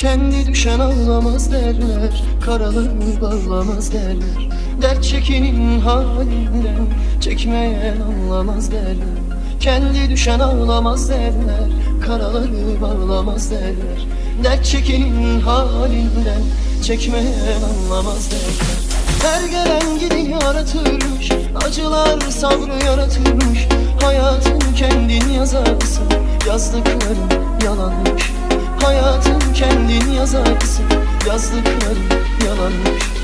Kendi düşen ağlamaz derler Karalarını bağlamaz derler. Dert çekenin halinden Çekmeyen anlamaz derler. Kendi düşen ağlamaz derler Karaları bağlamaz derler. Dert çekenin halinden Çekmeyen anlamaz derler. Her gelen gideni aratırmış Acılar sabrı yaratırmış. Hayatın kendin yazarsın Yazdıkların yalanmış Hayatın kendin yazarsın Yazdıkların yalanmış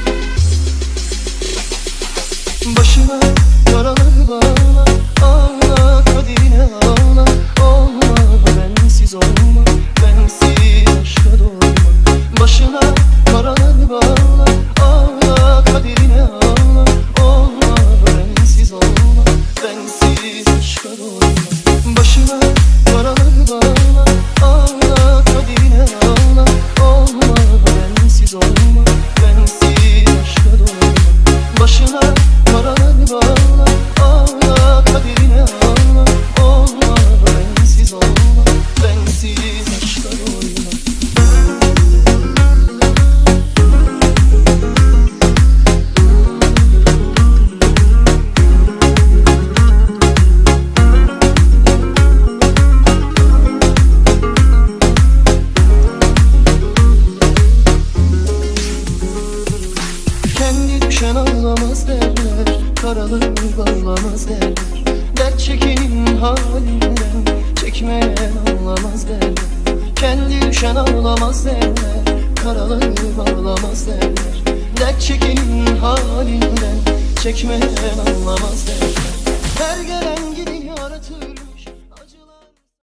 Kendi düşen ağlamaz derler Karaları bağlamaz derler. Dert çekenin halinden Çekmeyen anlamaz derler. Kendi düşen ağlamaz derler Karaları bağlamaz derler. Dert çekenin halinden Çekmeyen anlamaz derler